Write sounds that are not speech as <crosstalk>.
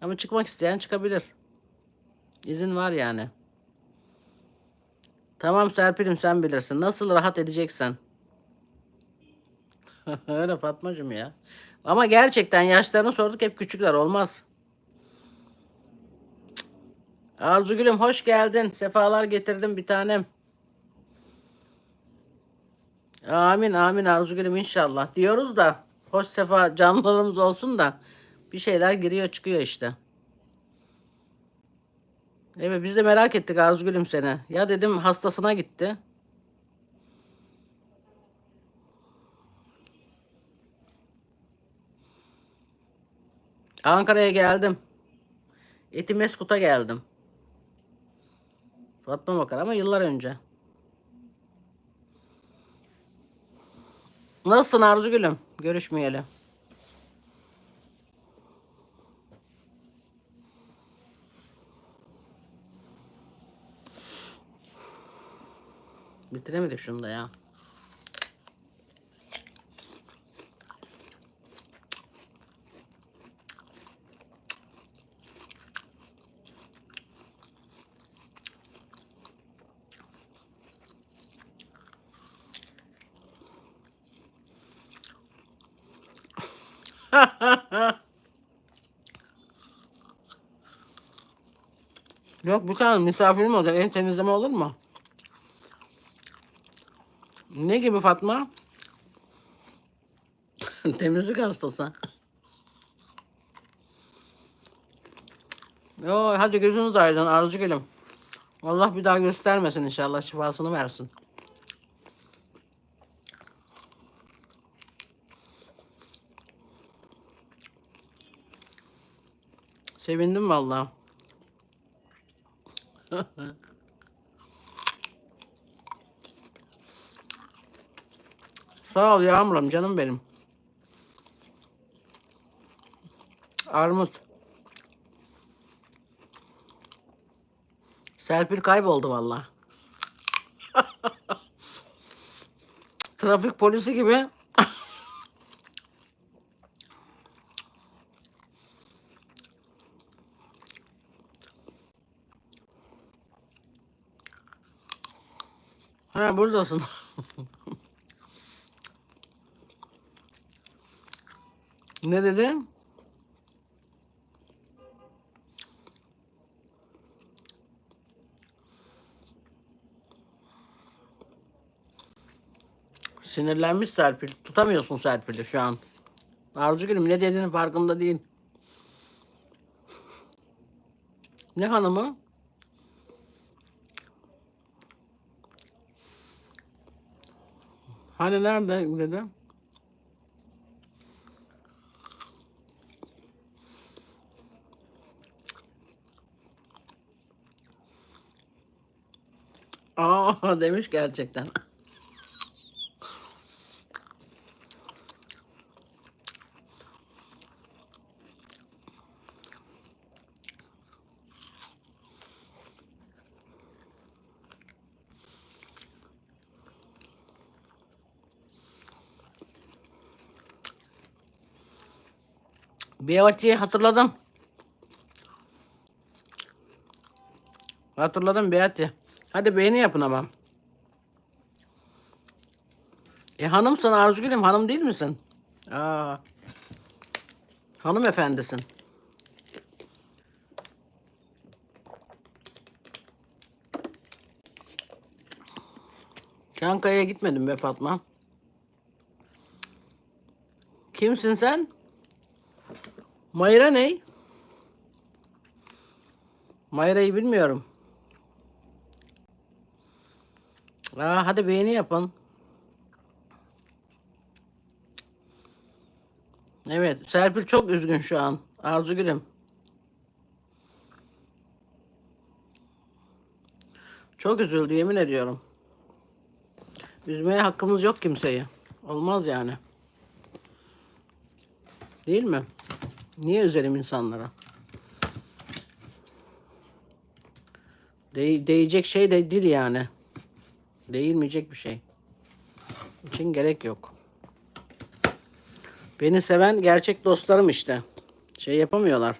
Ama çıkmak isteyen çıkabilir. İzin var yani. Tamam Serpil'im sen bilirsin. Nasıl rahat edeceksen. <laughs> Öyle Fatmacığım ya. Ama gerçekten yaşlarını sorduk hep küçükler olmaz. Arzu Gülüm hoş geldin. Sefalar getirdim bir tanem. Amin amin Arzu Gülüm inşallah. Diyoruz da hoş sefa canlılarımız olsun da bir şeyler giriyor çıkıyor işte. Evet biz de merak ettik Arzu Gülüm seni. Ya dedim hastasına gitti. Ankara'ya geldim. Etimeskut'a geldim. Fatma Bakar ama yıllar önce. Nasılsın Arzu Gülüm? Görüşmeyeli. Bitiremedik şunu da ya. <laughs> Yok bu kadar misafirim olacak. Ev temizleme olur mu? Ne gibi Fatma? <laughs> Temizlik hastası. Yo, hadi gözünüz aydın Arzu Gülüm. Allah bir daha göstermesin inşallah şifasını versin. Sevindim vallahi. <laughs> Sağ ol Yağmur'um canım benim. Armut. Serpil kayboldu vallahi. <laughs> Trafik polisi gibi. <laughs> ha buradasın. Ne dedi? Sinirlenmiş Serpil. Tutamıyorsun Serpil'i şu an. Arzu Gülüm ne dediğinin farkında değil. Ne hanımı? Hani nerede dedi? Aa <laughs> demiş gerçekten. Biyati'yi hatırladım. Hatırladım Biyati. Hadi beğeni yapın ama. E hanımsın Arzu Gülüm hanım değil misin? Aa. Hanımefendisin. Çankaya'ya gitmedim be Fatma. Kimsin sen? Mayra ne? Mayra'yı bilmiyorum. Aa, hadi beğeni yapın. Evet, Serpil çok üzgün şu an. Arzu Gülüm. Çok üzüldü yemin ediyorum. Üzmeye hakkımız yok kimseyi. Olmaz yani. Değil mi? Niye üzerim insanlara? Değ değecek şey de değil yani. Değilmeyecek bir şey. için gerek yok. Beni seven gerçek dostlarım işte. Şey yapamıyorlar.